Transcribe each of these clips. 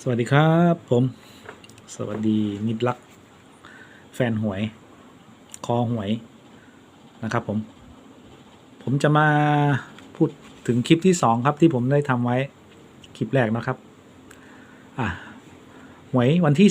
สวัสดีครับผม สวัสดีมิตรรัก แฟนหวย คอหวยนะครับผม ผมจะมาพูดถึงคลิปที่สองครับที่ผมได้ทำไว้ คลิปแรกนะครับ อะ หวยวันที่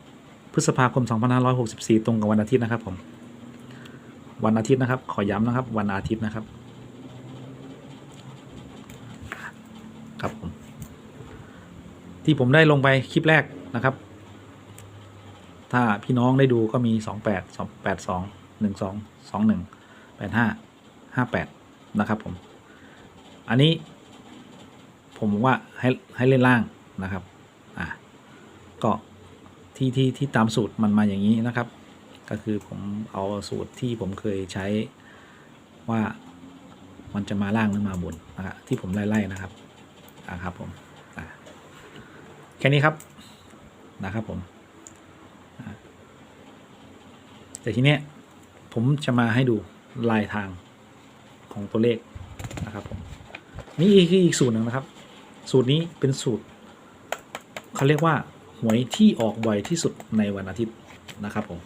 16 พฤษภาคม 2564 ตรงกับวันอาทิตย์นะครับผม วันอาทิตย์นะครับ ขอย้ำนะครับ วันอาทิตย์นะครับ ครับผม ที่ผมได้ลงไปคลิปแรกนะครับ ถ้าพี่น้องได้ดูก็มีสองแปดสองแปดสองหนึ่งสองสองหนึ่งแปดห้าห้าแปดนะครับผม อันนี้ ผมว่าให้ให้เล่นล่างนะครับ อะก็ที่ที่ที่ตามสูตรมันมาอย่างนี้นะครับ ก็คือผมเอาสูตรที่ผมเคยใช้ว่ามันจะมาล่างหรือมาบนนะครับที่ผมไล่ๆนะครับอะครับผม ค่นี้ครับนะครับผมแต่ทีเนี้ยผมจะมาให้ดูลายทางของตัวเลขนะครับผมนี่อีกอีกสูตรหนึ่งนะครับ สูตรนี้เป็นสูตรเขาเรียกว่าหวยที่ออกบ่อยที่สุดในวันอาทิตย์นะครับผม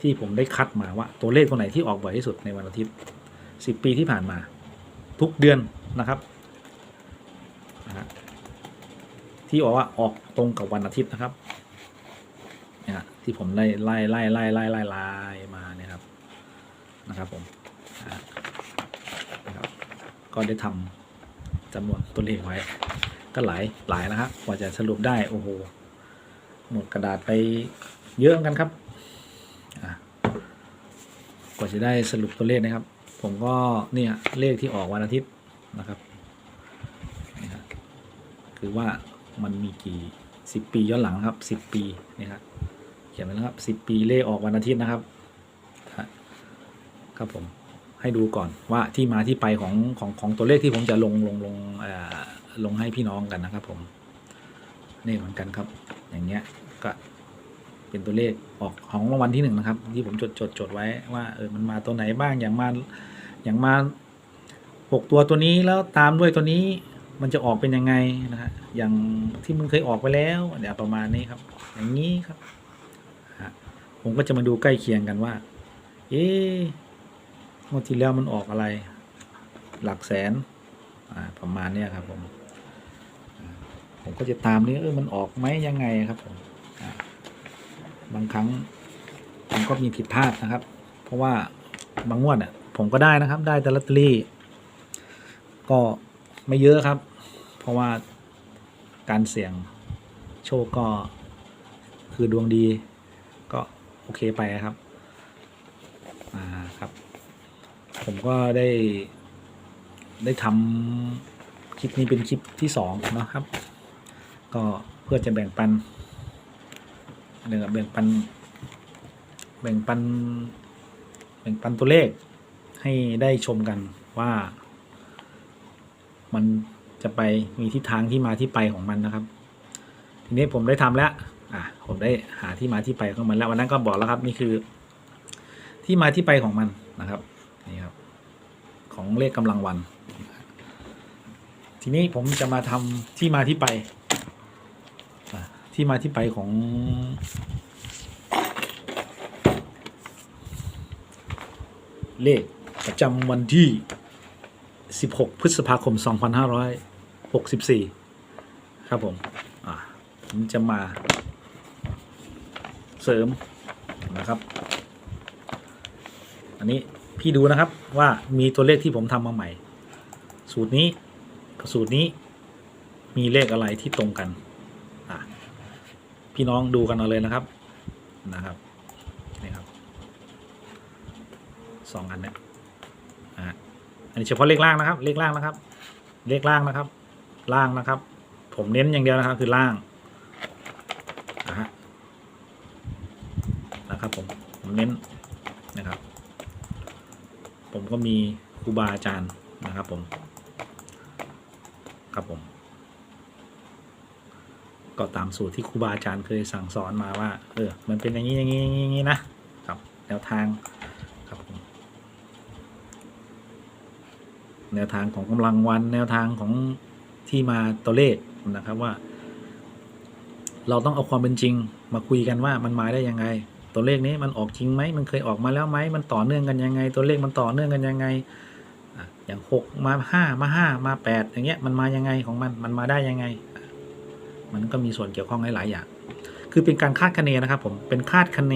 ที่ผมได้คัดมาว่าตัวเลขตัวไหนที่ออกบ่อยที่สุดในวันอาทิตย์สิบปีที่ผ่านมา ทุกเดือนนะครับนะฮะ ที่บอกว่าออกตรงกับวันอาทิตย์นะครับเนี่ยฮะที่ผมไล่ไล่ไล่ไล่ไล่ไล่ไล่มาเนี่ยครับนะครับผมนะครับก็ได้ทำจำนวนตัวเลขไว้ ก็หลายหลายนะครับกว่าจะสรุปได้โอ้โหหมดกระดาษไปเยอะกันครับกว่าจะได้สรุปตัวเลขนะครับ ผมก็เนี่ยเลขที่ออกวันอาทิตย์นะครับนี่ครับคือว่า มันมีกี่สิบปีย้อนหลังครับสิบปีนี่ครับเขียนไว้แล้วครับสิบปีเลขออกวันอาทิตย์นะครับครับผมให้ดูก่อนว่าที่มาที่ไปของของของตัวเลขที่ผมจะลงลงลงเอ่อลงให้พี่น้องกันนะครับ ผมนี่เหมือนกันครับ อย่างเงี้ยก็เป็นตัวเลขออกของรางวัลที่หนึ่งนะครับ ที่ผมจดจดจดไว้ว่าเออมันมาตัวไหนบ้างอย่างมาอย่างมาหกตัวตัวนี้แล้วตามด้วยตัวนี้ มันจะออกเป็นยังไงนะฮะอย่างที่มันเคยออกไปแล้วเนี่ยวประมาณนี้ครับ อย่างนี้ครับผมก็จะมาดูใกล้เคียงกันว่า เอ๊ะงวดที่แล้วมันออกอะไร หลักแสนประมาณนี้ครับผมผมก็จะตามนี้เออมันออกไหมยังไงครับผมบางครั้งผมก็มีผิดพลาดนะครับ เพราะว่าบางงวดเนี่ยผมก็ได้นะครับ ได้แต่ลอตเตอรี่ ก็ ไม่เยอะครับ เพราะว่าการเสี่ยงโชคก็คือดวงดีก็โอเคไปครับอ่าครับ ผมก็ได้ได้ทำคลิปนี้เป็นคลิปที่สองนะครับ ก็เพื่อจะแบ่งปันหนึ่งแบ่งปัน แบ่งปัน แบ่งปันตัวเลขให้ได้ชมกันว่า มันจะไปมีทิศทางที่มาที่ไปของมันนะครับ ทีนี้ผมได้ทำแล้ว อะผมได้หาที่มาที่ไปของมันแล้ววันนั้นก็บอกแล้วครับ นี่คือ ที่มาที่ไปของมันนะครับนี่ครับ ของเลขกำลังวัน ทีนี้ผมจะมาทำที่มาที่ไปที่มาที่ไปของ เลขประจำวันที่ 16 พฤษภาคม 2564 ครับผมอ่าผมจะมาเสริมนะครับ อันนี้พี่ดูนะครับว่ามีตัวเลขที่ผมทำมาใหม่ สูตรนี้กับสูตรนี้มีเลขอะไรที่ตรงกันอะพี่น้องดูกันเอาเลยนะครับนะครับนี่ครับสองอันเนี่ยอะ อันนี้เฉพาะเลขล่างนะครับ เลขล่างนะครับ เลขล่างนะครับ ล่างนะครับ ผมเน้นอย่างเดียวนะครับคือล่างนะฮะนะครับผมผมเน้นนะครับ ผมก็มีครูบาอาจารย์นะครับผมครับผม ก็ตามสูตรที่ครูบาอาจารย์เคยสั่งสอนมาว่า เออ มันเป็นอย่างนี้อย่างนี้อย่างนี้อย่างนี้นะครับ แนวทางครับผม แนวทางของกำลังวันแนวทางของที่มาตัวเลขนะครับว่า เราต้องเอาความเป็นจริงมาคุยกันว่ามันมาได้ยังไง ตัวเลขนี้มันออกจริงไหมมันเคยออกมาแล้วไหมมันต่อเนื่องกันยังไง ตัวเลขมันต่อเนื่องกันยังไงอย่างหกมาห้ามาห้ามาแปดอย่างเงี้ยมันมายังไงของมันมันมาได้ยังไง มันก็มีส่วนเกี่ยวข้องหลาย ๆ อย่าง คือเป็นการคาดคะเนนะครับผมเป็นคาดคะเน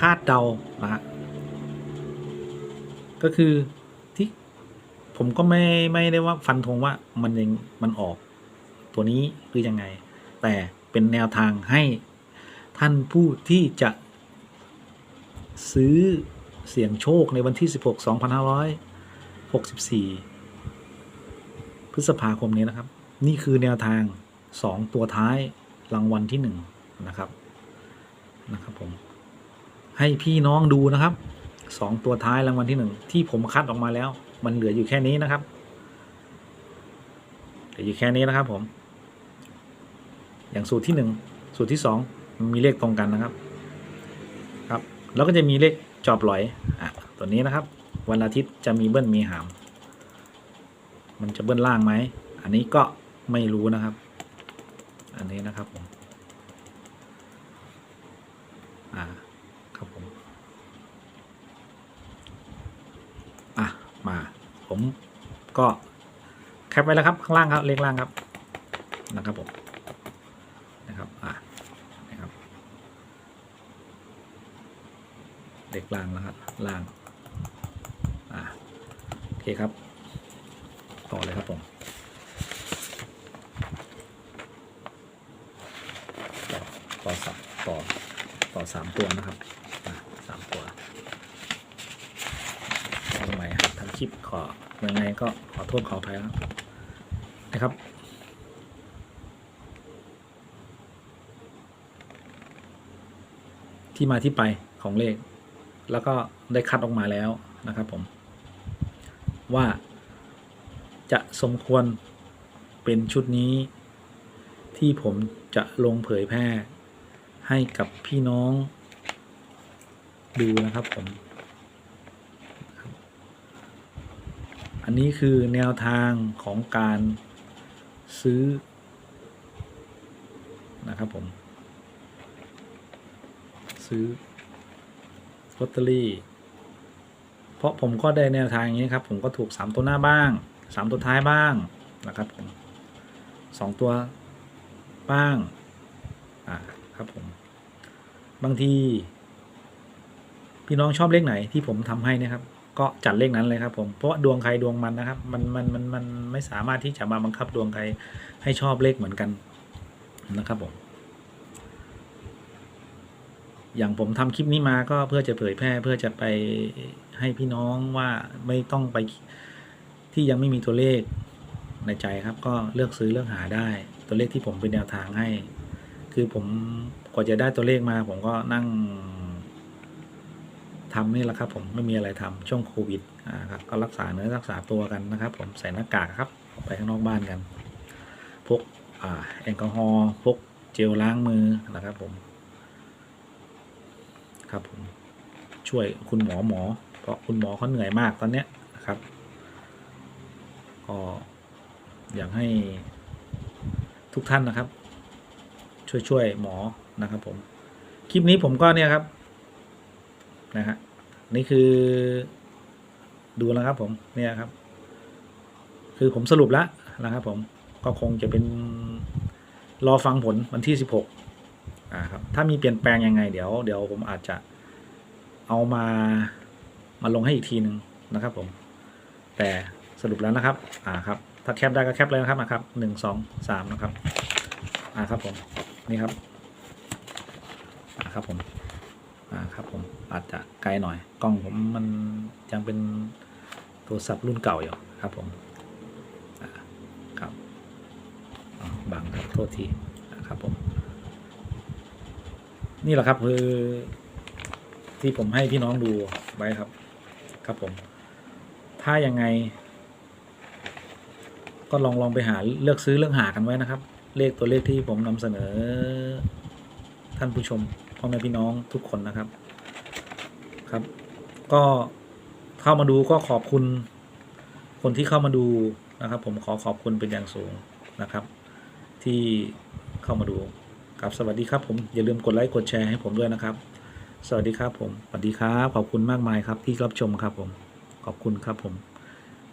คาดเดานะฮะก็คือ ผมก็ไม่ไม่ได้ว่าฟันธงว่ามันยังมันออกตัวนี้หรือยังไง แต่เป็นแนวทางให้ท่านผู้ที่จะซื้อเสี่ยงโชคในวันที่ 16 2564 พฤษภาคมนี้นะครับ นี่คือแนวทาง 2 ตัวท้ายรางวัลที่ 1 นะครับนะครับผมให้พี่น้องดูนะครับสองตัวท้ายรางวัลที่หนึ่งที่ผมคัดออกมาแล้ว มันเหลืออยู่แค่นี้นะครับเหลืออยู่แค่นี้นะครับผม อย่างสูตรที่หนึ่งสูตรที่สองมันมีเลขตรงกันนะครับ ครับ แล้วก็จะมีเลขจอบลอยอะตัวนี้นะครับ วันอาทิตย์จะมีเบิ้ลมีหาม มันจะเบิ้ลล่างไหม อันนี้ก็ไม่รู้นะครับ อันนี้นะครับผม อ่า ครับผม อะ มา ผมก็แคปไว้แล้วครับข้างล่างครับเลขล่างครับนะครับผมนะครับอะนะครับเลขล่างนะครับล่างอะโอเคครับต่อเลยครับผมต่อต่อสับต่อต่อสามตัวนะครับสามตัวทำไมครับทำคลิปขอ ยังไงก็ขอโทษขออภัยนะครับนะครับ ที่มาที่ไปของเลข แล้วก็ได้คัดออกมาแล้วนะครับผม ว่าจะสมควรเป็นชุดนี้ ที่ผมจะลงเผยแพร่ให้กับพี่น้องดูนะครับผม อันนี้คือแนวทางของการซื้อนะครับผม ซื้อลอตเตอรี่ เพราะผมก็ได้แนวทางอย่างนี้ครับ ผมก็ถูก 3 ตัวหน้าบ้าง 3 ตัวท้ายบ้างนะครับผมสองตัวบ้าง อ่าครับผม บางที พี่น้องชอบเลขไหนที่ผมทำให้นะครับ ก็จัดเลขนั้นเลยครับผมเพราะดวงใครดวงมันนะครับ มันมันมันมันไม่สามารถที่จะมาบังคับดวงใครให้ชอบเลขเหมือนกันนะครับผมอย่างผมทำคลิปนี้มาก็เพื่อจะเผยแพร่เพื่อจะไปให้พี่น้องว่าไม่ต้องไปที่ยังไม่มีตัวเลขในใจครับ ก็เลือกซื้อเลือกหาได้ตัวเลขที่ผมเป็นแนวทางให้ คือผมกว่าจะได้ตัวเลขมา ผมก็นั่ง ทำนี่แหละครับ ผมไม่มีอะไรทำช่วงโควิดอ่าครับก็รักษาเนื้อรักษาตัวกันนะครับ ผมใส่หน้ากากครับ ไปข้างนอกบ้านกันพกอ่าแอลกอฮอล์พกเจลล้างมือนะครับผม ครับผมช่วยคุณหมอหมอ เพราะคุณหมอเขาเหนื่อยมากตอนเนี้ยนะครับ ก็อยากให้ทุกท่านนะครับ ช่วยช่วยหมอนะครับผม คลิปนี้ผมก็เนี่ยครับนะฮะ นี่คือ ดูแล้วครับผมเนี่ยครับ คือผมสรุปแล้วนะครับผมก็คงจะเป็นรอฟังผลวันที่สิบหกอ่าครับถ้ามีเปลี่ยนแปลงยังไงเดี๋ยวเดี๋ยวผมอาจจะเอามามาลงให้อีกทีหนึ่งนะครับผม แต่สรุปแล้วนะครับอ่าครับถ้าแคปได้ก็แคปเลยนะครับนะครับหนึ่งสองสามนะครับอ่าครับผมนี่ครับอ่าครับผม อ่าครับผมอาจจะไกลหน่อย กล้องผมมันยังเป็นโทรศัพท์รุ่นเก่าอยู่ครับผมอ่าครับบังครับโทษทีนะครับผม นี่แหละครับคือ ที่ผมให้พี่น้องดูไว้ครับ ครับผม ถ้ายังไง ก็ลองลองไปหาเลือกซื้อเลือกหากันไว้นะครับ เลขตัวเลขที่ผมนำเสนอท่านผู้ชม พ่อแม่พี่น้องทุกคนนะครับ ครับ ก็เข้ามาดูก็ขอบคุณ คนที่เข้ามาดูนะครับ ผมขอขอบคุณเป็นอย่างสูงนะครับ ที่เข้ามาดูครับสวัสดีครับผมอย่าลืมกดไลค์กดแชร์ให้ผมด้วยนะครับ สวัสดีครับผมสวัสดีครับขอบคุณมากมายครับที่รับชมครับผมขอบคุณครับผม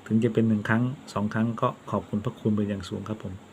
ถึงจะเป็นหนึ่งครั้งสองครั้งก็ขอบคุณพระคุณเป็นอย่างสูงครับผม